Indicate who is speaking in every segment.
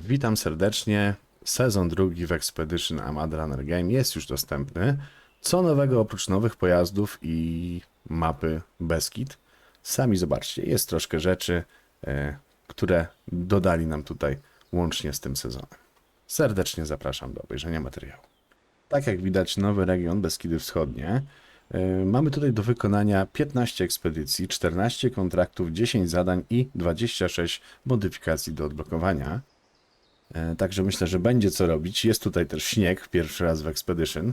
Speaker 1: Witam serdecznie. Sezon drugi w Expedition Amad Runner Game jest już dostępny. Co nowego oprócz nowych pojazdów i mapy Beskid? Sami zobaczcie, jest troszkę rzeczy, e, które dodali nam tutaj łącznie z tym sezonem. Serdecznie zapraszam do obejrzenia materiału. Tak jak widać, nowy region Beskidy Wschodnie. E, Mamy tutaj do wykonania 15 ekspedycji, 14 kontraktów, 10 zadań i 26 modyfikacji do odblokowania. E, Także myślę, że będzie co robić. Jest tutaj też śnieg, pierwszy raz w Expedition.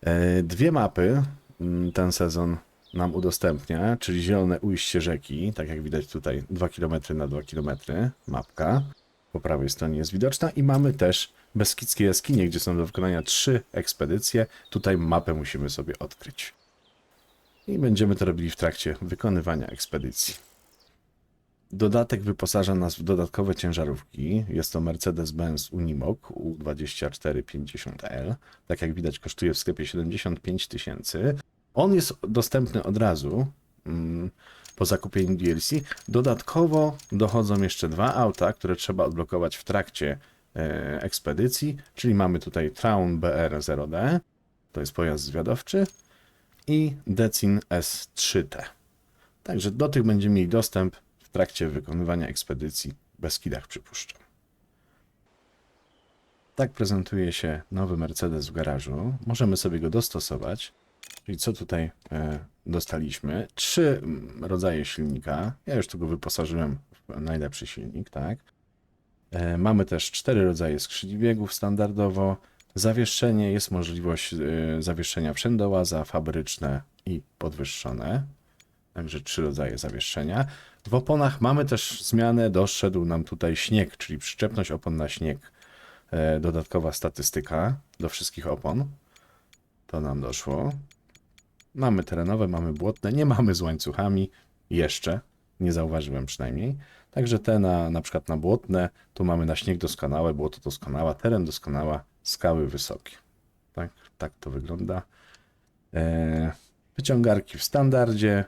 Speaker 1: E, Dwie mapy mm, ten sezon nam udostępnia, czyli zielone ujście rzeki, tak jak widać tutaj 2 km na 2 km, mapka. Po prawej stronie jest widoczna i mamy też Beskidzkie jaskinie, gdzie są do wykonania trzy ekspedycje. Tutaj mapę musimy sobie odkryć. I będziemy to robili w trakcie wykonywania ekspedycji. Dodatek wyposaża nas w dodatkowe ciężarówki. Jest to Mercedes-Benz Unimog U2450L. Tak jak widać, kosztuje w sklepie 75 tysięcy. On jest dostępny od razu mm, po zakupieniu DLC. Dodatkowo dochodzą jeszcze dwa auta, które trzeba odblokować w trakcie e, ekspedycji, czyli mamy tutaj Traun BR0D, to jest pojazd zwiadowczy, i Decin S3T. Także do tych będziemy mieli dostęp trakcie wykonywania ekspedycji w Beskidach, przypuszczam. Tak prezentuje się nowy Mercedes w garażu. Możemy sobie go dostosować. Czyli co tutaj e, dostaliśmy? Trzy mm, rodzaje silnika. Ja już tu go wyposażyłem w najlepszy silnik, tak? E, mamy też cztery rodzaje skrzyni biegów standardowo. Zawieszenie jest możliwość e, zawieszenia wszędołaza, fabryczne i podwyższone. Także trzy rodzaje zawieszenia. W oponach mamy też zmianę, doszedł nam tutaj śnieg, czyli przyczepność opon na śnieg. E, dodatkowa statystyka do wszystkich opon. To nam doszło. Mamy terenowe, mamy błotne, nie mamy z łańcuchami jeszcze. Nie zauważyłem przynajmniej. Także te na, na przykład na błotne, tu mamy na śnieg doskonałe, błoto doskonała, teren doskonała, skały wysokie. Tak, tak to wygląda. E, wyciągarki w standardzie,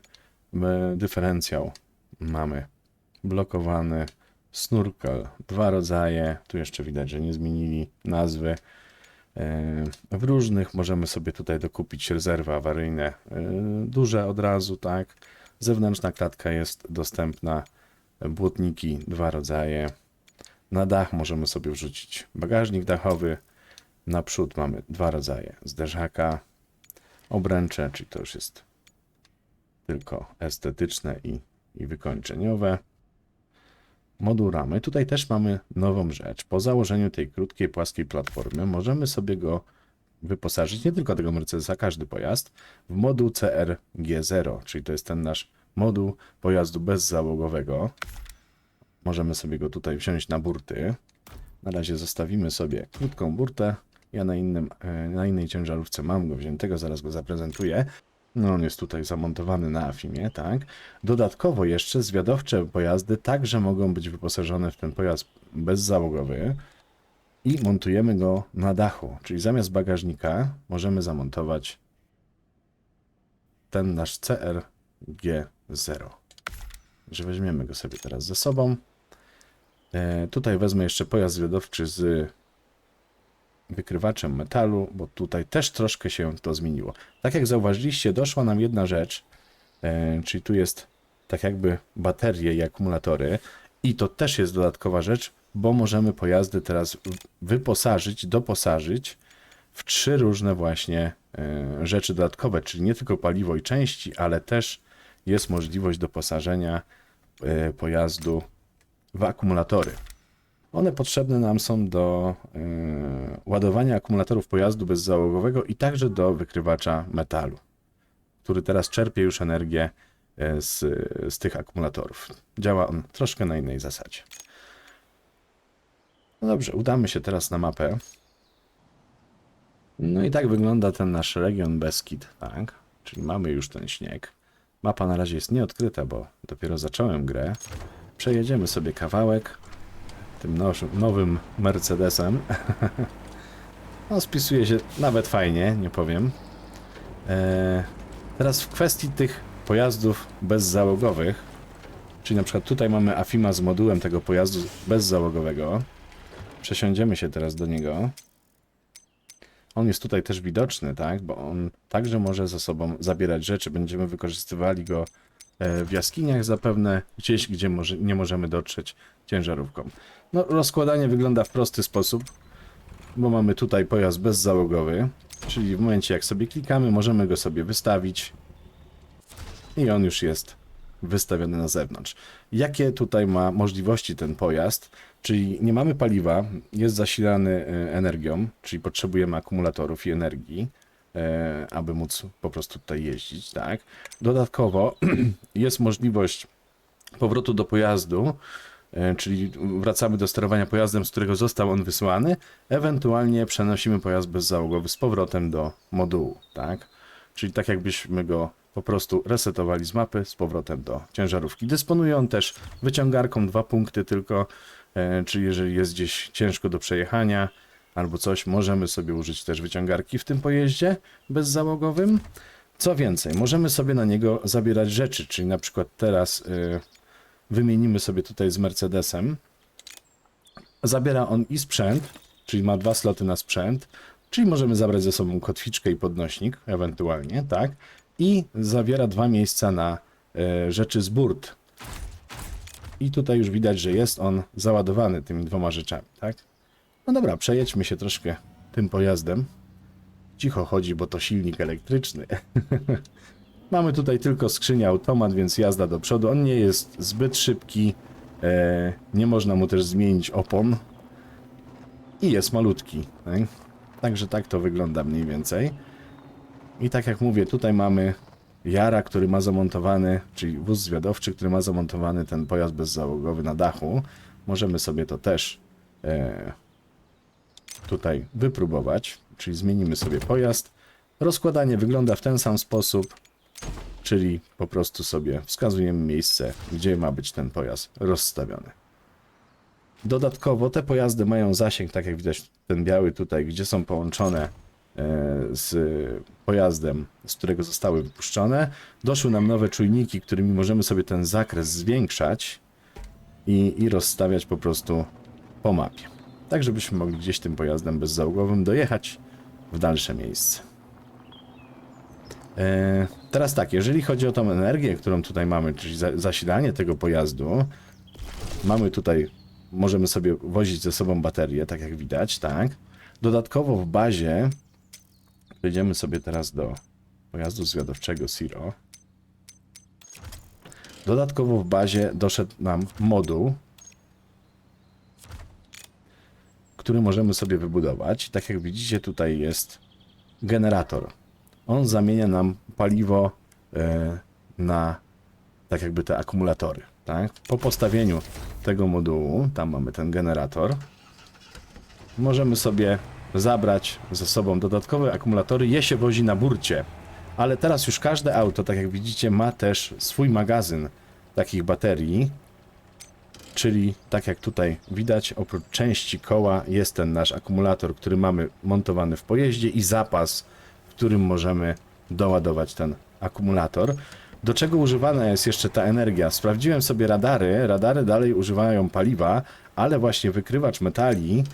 Speaker 1: e, dyferencjał mamy blokowany, snurkel, dwa rodzaje, tu jeszcze widać, że nie zmienili nazwy. E, W różnych możemy sobie tutaj dokupić rezerwy awaryjne, e, duże od razu, tak. Zewnętrzna klatka jest dostępna, błotniki dwa rodzaje. Na dach możemy sobie wrzucić bagażnik dachowy. Naprzód mamy dwa rodzaje zderzaka, obręcze, czyli to już jest tylko estetyczne i, i wykończeniowe. Moduł ramy. Tutaj też mamy nową rzecz. Po założeniu tej krótkiej, płaskiej platformy możemy sobie go wyposażyć, nie tylko tego Mercedesa, każdy pojazd, w moduł CRG0, czyli to jest ten nasz moduł pojazdu bezzałogowego. Możemy sobie go tutaj wziąć na burty. Na razie zostawimy sobie krótką burtę. Ja na, innym, e, na innej ciężarówce mam go wziętego, zaraz go zaprezentuję. No on jest tutaj zamontowany na Afimie, tak. Dodatkowo jeszcze zwiadowcze pojazdy także mogą być wyposażone w ten pojazd bezzałogowy i montujemy go na dachu, czyli zamiast bagażnika możemy zamontować ten nasz CRG0. Że weźmiemy go sobie teraz ze sobą. E, tutaj wezmę jeszcze pojazd zwiadowczy z wykrywaczem metalu, bo tutaj też troszkę się to zmieniło. Tak jak zauważyliście, doszła nam jedna rzecz, e, czyli tu jest tak jakby baterie i akumulatory i to też jest dodatkowa rzecz, bo możemy pojazdy teraz wyposażyć, doposażyć w trzy różne właśnie e, rzeczy dodatkowe, czyli nie tylko paliwo i części, ale też jest możliwość doposażenia e, pojazdu w akumulatory. One potrzebne nam są do e, ładowania akumulatorów pojazdu bezzałogowego i także do wykrywacza metalu, który teraz czerpie już energię e, z, z tych akumulatorów. Działa on troszkę na innej zasadzie. No dobrze, udamy się teraz na mapę. No i tak wygląda ten nasz region Beskid, tak? Czyli mamy już ten śnieg. Mapa na razie jest nieodkryta, bo dopiero zacząłem grę. Przejedziemy sobie kawałek tym nowym Mercedesem. no, spisuje się nawet fajnie, nie powiem. Eee, teraz w kwestii tych pojazdów bezzałogowych, czyli na przykład tutaj mamy Afima z modułem tego pojazdu bezzałogowego. Przesiądziemy się teraz do niego. On jest tutaj też widoczny, tak? Bo on także może ze sobą zabierać rzeczy. Będziemy wykorzystywali go w jaskiniach zapewne, gdzieś, gdzie może, nie możemy dotrzeć ciężarówką. No, rozkładanie wygląda w prosty sposób, bo mamy tutaj pojazd bezzałogowy, czyli w momencie jak sobie klikamy, możemy go sobie wystawić i on już jest wystawiony na zewnątrz. Jakie tutaj ma możliwości ten pojazd? Czyli nie mamy paliwa, jest zasilany e, energią, czyli potrzebujemy akumulatorów i energii, e, aby móc po prostu tutaj jeździć, tak? Dodatkowo jest możliwość powrotu do pojazdu, e, czyli wracamy do sterowania pojazdem, z którego został on wysłany, ewentualnie przenosimy pojazd bezzałogowy z powrotem do modułu, tak? Czyli tak jakbyśmy go po prostu resetowali z mapy z powrotem do ciężarówki. Dysponuje on też wyciągarką, dwa punkty tylko, e, czyli jeżeli jest gdzieś ciężko do przejechania albo coś, możemy sobie użyć też wyciągarki w tym pojeździe bezzałogowym. Co więcej, możemy sobie na niego zabierać rzeczy, czyli na przykład teraz y, wymienimy sobie tutaj z Mercedesem. Zabiera on i sprzęt, czyli ma dwa sloty na sprzęt, czyli możemy zabrać ze sobą kotwiczkę i podnośnik, ewentualnie, tak? I zawiera dwa miejsca na e, rzeczy z burt. I tutaj już widać, że jest on załadowany tymi dwoma rzeczami, tak? No dobra, przejedźmy się troszkę tym pojazdem. Cicho chodzi, bo to silnik elektryczny. Mamy tutaj tylko skrzynię automat, więc jazda do przodu. On nie jest zbyt szybki. E, nie można mu też zmienić opon. I jest malutki. Tak? Także tak to wygląda mniej więcej. I tak jak mówię, tutaj mamy Jara, który ma zamontowany, czyli wóz zwiadowczy, który ma zamontowany ten pojazd bezzałogowy na dachu. Możemy sobie to też e, tutaj wypróbować, czyli zmienimy sobie pojazd. Rozkładanie wygląda w ten sam sposób, czyli po prostu sobie wskazujemy miejsce, gdzie ma być ten pojazd rozstawiony. Dodatkowo te pojazdy mają zasięg, tak jak widać ten biały tutaj, gdzie są połączone e, z pojazdem, z którego zostały wypuszczone. Doszły nam nowe czujniki, którymi możemy sobie ten zakres zwiększać i, i rozstawiać po prostu po mapie. Tak, żebyśmy mogli gdzieś tym pojazdem bezzałogowym dojechać w dalsze miejsce. E, teraz tak, jeżeli chodzi o tą energię, którą tutaj mamy, czyli za, zasilanie tego pojazdu, mamy tutaj, możemy sobie wozić ze sobą baterię, tak jak widać, tak. Dodatkowo w bazie, przejdziemy sobie teraz do pojazdu zwiadowczego Siro. Dodatkowo w bazie doszedł nam moduł, który możemy sobie wybudować. Tak jak widzicie, tutaj jest generator. On zamienia nam paliwo e, na tak jakby te akumulatory. Tak? Po postawieniu tego modułu, tam mamy ten generator, możemy sobie zabrać ze sobą dodatkowe akumulatory. Je się wozi na burcie, ale teraz już każde auto, tak jak widzicie, ma też swój magazyn takich baterii. Czyli tak jak tutaj widać, oprócz części koła jest ten nasz akumulator, który mamy montowany w pojeździe i zapas, w którym możemy doładować ten akumulator. Do czego używana jest jeszcze ta energia? Sprawdziłem sobie radary. Radary dalej używają paliwa, ale właśnie wykrywacz metali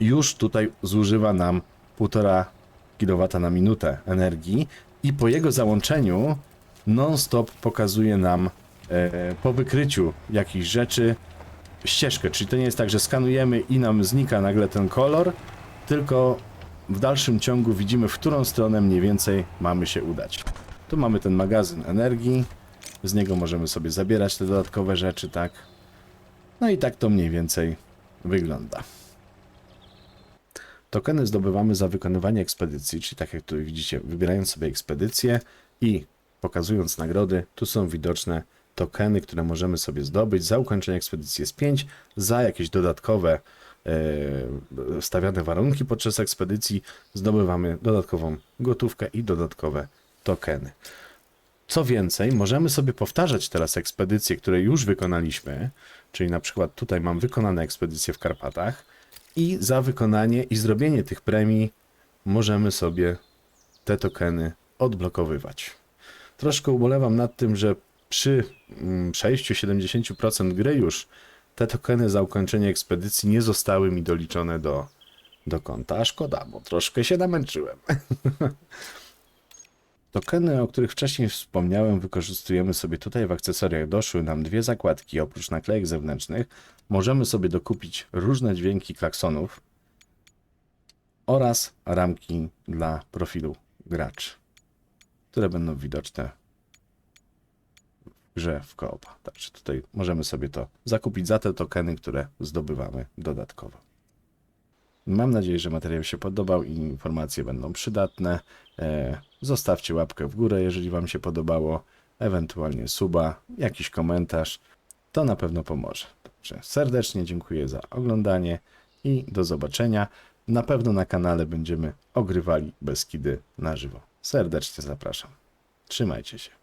Speaker 1: już tutaj zużywa nam 1,5 kW na minutę energii i po jego załączeniu non-stop pokazuje nam e, po wykryciu jakichś rzeczy ścieżkę, czyli to nie jest tak, że skanujemy i nam znika nagle ten kolor, tylko w dalszym ciągu widzimy, w którą stronę mniej więcej mamy się udać. Tu mamy ten magazyn energii, z niego możemy sobie zabierać te dodatkowe rzeczy, tak. No i tak to mniej więcej wygląda. Tokeny zdobywamy za wykonywanie ekspedycji, czyli tak jak tu widzicie, wybierając sobie ekspedycję i pokazując nagrody, tu są widoczne tokeny, które możemy sobie zdobyć. Za ukończenie ekspedycji jest 5, za jakieś dodatkowe e, stawiane warunki podczas ekspedycji zdobywamy dodatkową gotówkę i dodatkowe tokeny. Co więcej, możemy sobie powtarzać teraz ekspedycje, które już wykonaliśmy, czyli na przykład tutaj mam wykonane ekspedycje w Karpatach i za wykonanie i zrobienie tych premii możemy sobie te tokeny odblokowywać. Troszkę ubolewam nad tym, że przy mm, przejściu 70% gry już te tokeny za ukończenie ekspedycji nie zostały mi doliczone do, do konta. A szkoda, bo troszkę się namęczyłem. Tokeny, o których wcześniej wspomniałem, wykorzystujemy sobie tutaj w akcesoriach. Doszły nam dwie zakładki, oprócz naklejek zewnętrznych. Możemy sobie dokupić różne dźwięki klaksonów oraz ramki dla profilu graczy, które będą widoczne grze w koopa. Także tutaj możemy sobie to zakupić za te tokeny, które zdobywamy dodatkowo. Mam nadzieję, że materiał się podobał i informacje będą przydatne. E, zostawcie łapkę w górę, jeżeli Wam się podobało, ewentualnie suba, jakiś komentarz. To na pewno pomoże. Dobrze, serdecznie dziękuję za oglądanie i do zobaczenia. Na pewno na kanale będziemy ogrywali Beskidy na żywo. Serdecznie zapraszam. Trzymajcie się.